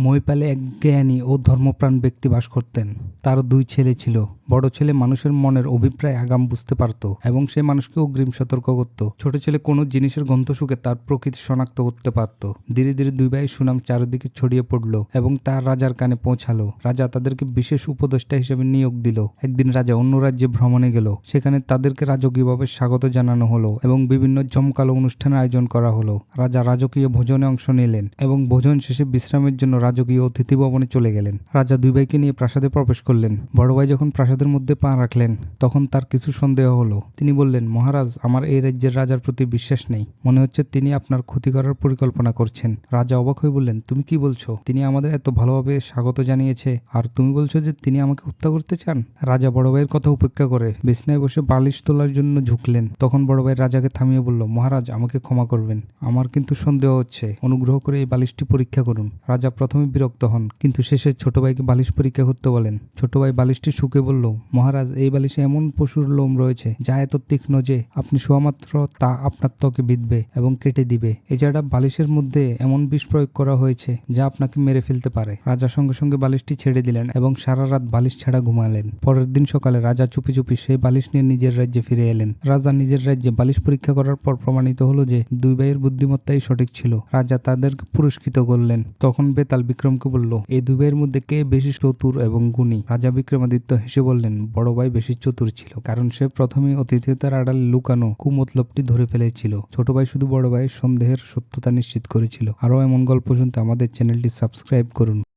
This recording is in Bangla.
মহিপালে এক জ্ঞানী ও ধর্মপ্রাণ ব্যক্তি বাস করতেন। তার দুই ছেলে ছিল। বড় ছেলে মানুষের মনের অভিপ্রায় আগাম বুঝতে পারত এবং সে মানুষকে অগ্রিম সতর্ক করত। ছোট ছেলে কোনো জিনিসের গন্ধ শুকে তার প্রকৃতি শনাক্ত করতে পারত। ধীরে ধীরে দুই ভাই সুনাম চারিদিকে ছড়িয়ে পড়ল এবং তার রাজার কানে পৌঁছালো। রাজা তাদেরকে বিশেষ উপদেষ্টা হিসেবে নিয়োগ দিল। একদিন রাজা অন্য রাজ্যে ভ্রমণে গেল। সেখানে তাদেরকে রাজকীয়ভাবে স্বাগত জানানো হলো এবং বিভিন্ন জমকালো অনুষ্ঠানের আয়োজন করা হলো। রাজা রাজকীয় ভোজনে অংশ নিলেন এবং ভোজন শেষে বিশ্রামের জন্য রাজকীয় অতিথি ভবনে চলে গেলেন। রাজা দুই ভাইকে নিয়ে প্রাসাদে প্রবেশ করলেন। বড় ভাই যখন প্রাসাদের মধ্যে পা রাখলেন। তখন তার কিছু সন্দেহ হলো। তিনি বললেন, মহারাজ, আমার এই রাজ্যের রাজার প্রতি বিশ্বাস নেই। মনে হচ্ছে তিনি আপনার ক্ষতি করার পরিকল্পনা করছেন। রাজা অবাক হয়ে বললেন, তুমি কি বলছো? তিনি আমাদের এত ভালোভাবে স্বাগত জানিয়েছে। আর তুমি বলছো যে তিনি আমাকে হত্যা করতে চান? রাজা বড় ভাইয়ের কথা উপেক্ষা করে বিছনায় বসে বালিশ তোলার জন্য ঝুঁকলেন। তখন বড় ভাই রাজাকে থামিয়ে বলল, মহারাজ, আমাকে ক্ষমা করবেন। আমার কিন্তু সন্দেহ হচ্ছে। অনুগ্রহ করে এই বালিশটি পরীক্ষা করুন। রাজা প্রথমে বিরক্ত হন, কিন্তু শেষে ছোট ভাইকে বালিশ পরীক্ষা করতে বলেন। ছোট ভাই বালিশটি শুকে বলল মহারাজ, এই বালিশে এমন পশুর লোম রয়েছে, যা এত তীক্ষ্ণ যে আপনি শোয়ামাত্র তা আপনার ত্বকে বিঁধবে এবং কেটে দিবে। এছাড়া বালিশের মধ্যে এমন বিষ প্রয়োগ করা হয়েছে, যা আপনাকে মেরে ফেলতে পারে। রাজা সঙ্গে সঙ্গে বালিশটি ছেড়ে দিলেন এবং সারা রাত বালিশ ছাড়া ঘুমালেন। পরের দিন সকালে রাজা চুপি চুপি সেই বালিশ নিয়ে নিজের রাজ্যে ফিরে এলেন। রাজা নিজের রাজ্যে বালিশ পরীক্ষা করার পর প্রমাণিত হলো যে দুই ভাইয়ের বুদ্ধিমত্তাই সঠিক ছিল। রাজা তাদেরকে পুরস্কৃত করলেন। তখন বেতাল বিক্রমকে বলল, এই দুই ভাইয়ের মধ্যে কে বেশি চতুর এবং গুণী? রাজা বিক্রমাদিত্য হেসে বললেন বড় ভাই বেশি চতুর ছিল, কারণ সে প্রথমে অতিথিতার আড়ালে লুকানো কুমতলবটি ধরে ফেলেছিল। ছোট ভাই শুধু বড় ভাইয়ের সন্দেহের সত্যতা নিশ্চিত করেছিল। আরও এমন গল্প শুনতে আমাদের চ্যানেলটি সাবস্ক্রাইব করুন।